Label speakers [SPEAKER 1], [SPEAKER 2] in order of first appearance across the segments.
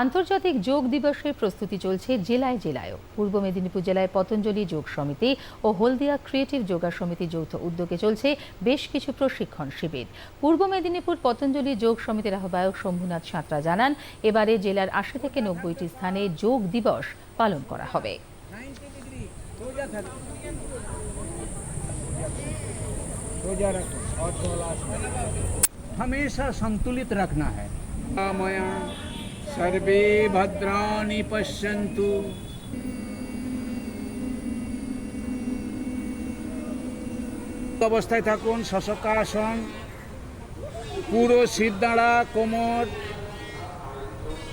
[SPEAKER 1] আন্তর্জাতিক যোগ দিবসের প্রস্তুতি চলছে জেলায় জেলায়ও পূর্ব মেদিনীপুর জেলায় পতঞ্জলি যোগ সমিতি ও হলদিয়া ক্রিয়েটিভ যোগা সমিতি যৌথ উদ্যোগে চলছে বেশ কিছু প্রশিক্ষণ শিবির পূর্ব মেদিনীপুর পতঞ্জলি যোগ সমিতির আহ্বায়ক শম্ভুনাথ সাঁতরা জানান এবারে জেলার আশি থেকে নব্বইটি স্থানে যোগ দিবস পালন করা হবে
[SPEAKER 2] रोजा रखो और कैलाश हमेशा संतुलित रखना है मया सर्वे भद्राणि पश्यन्तु অবস্থায় থাকুন শশকাসন পুরো সিদ্ধাড়া কোমর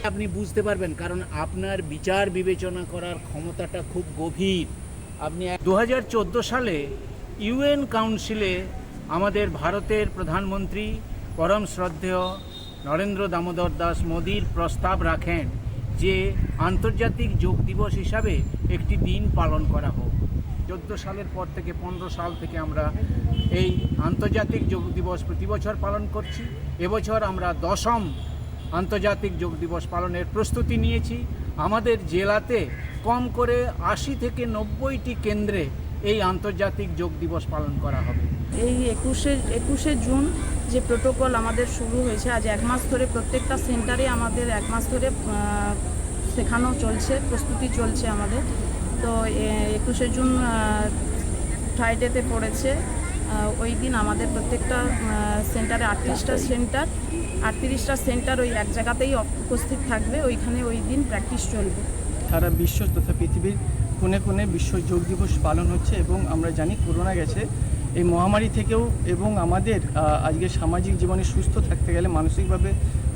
[SPEAKER 2] আপনি বুঝতে পারবেন কারণ আপনার বিচার বিবেচনা করার ক্ষমতাটা খুব গভীর আপনি দু সালে ইউএন কাউন্সিলে আমাদের ভারতের প্রধানমন্ত্রী পরম শ্রদ্ধেয় নরেন্দ্র দামোদর দাস মোদির প্রস্তাব রাখেন যে আন্তর্জাতিক যোগ দিবস হিসাবে একটি দিন পালন করা হোক। চোদ্দ সালের পর থেকে পনেরো সাল থেকে আমরা এই আন্তর্জাতিক যোগ দিবস প্রতি বছর পালন করছি। এবছর আমরা দশম আন্তর্জাতিক যোগ দিবস পালনের প্রস্তুতি নিয়েছি। আমাদের জেলাতে কম করে আশি থেকে নব্বইটি কেন্দ্রে এই আন্তর্জাতিক যোগ দিবস পালন করা হবে।
[SPEAKER 3] এই একুশে একুশে জুন যে প্রোটোকল আমাদের শুরু হয়েছে, আজ এক মাস ধরে প্রত্যেকটা সেন্টারে আমাদের এক মাস ধরে শেখানো চলছে, প্রস্তুতি চলছে আমাদের। তো একুশে জুন ফ্রাইডেতে পড়েছে। ওই দিন আমাদের প্রত্যেকটা সেন্টারে আটত্রিশটা সেন্টার আটত্রিশটা সেন্টার ওই এক জায়গাতেই উপস্থিত থাকবে। ওইখানে ওই দিন প্র্যাকটিস চলবে।
[SPEAKER 4] সারা বিশ্ব তথা পৃথিবীর কোণে কোণে বিশ্ব যোগ দিবস পালন হচ্ছে এবং আমরা জানি করোনা গেছে। এই মহামারী থেকেও এবং আমাদের আজকে সামাজিক জীবনে সুস্থ থাকতে গেলে, মানসিকভাবে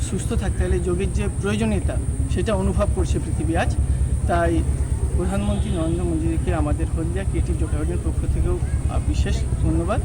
[SPEAKER 4] সুস্থ থাকতে গেলে যোগের যে প্রয়োজনীয়তা, সেটা অনুভব করছে পৃথিবী আজ। তাই প্রধানমন্ত্রী নরেন্দ্র মোদীকে আমাদের হলদিয়া ক্রিয়েটিভ যোগাযোগের পক্ষ থেকেও বিশেষ ধন্যবাদ।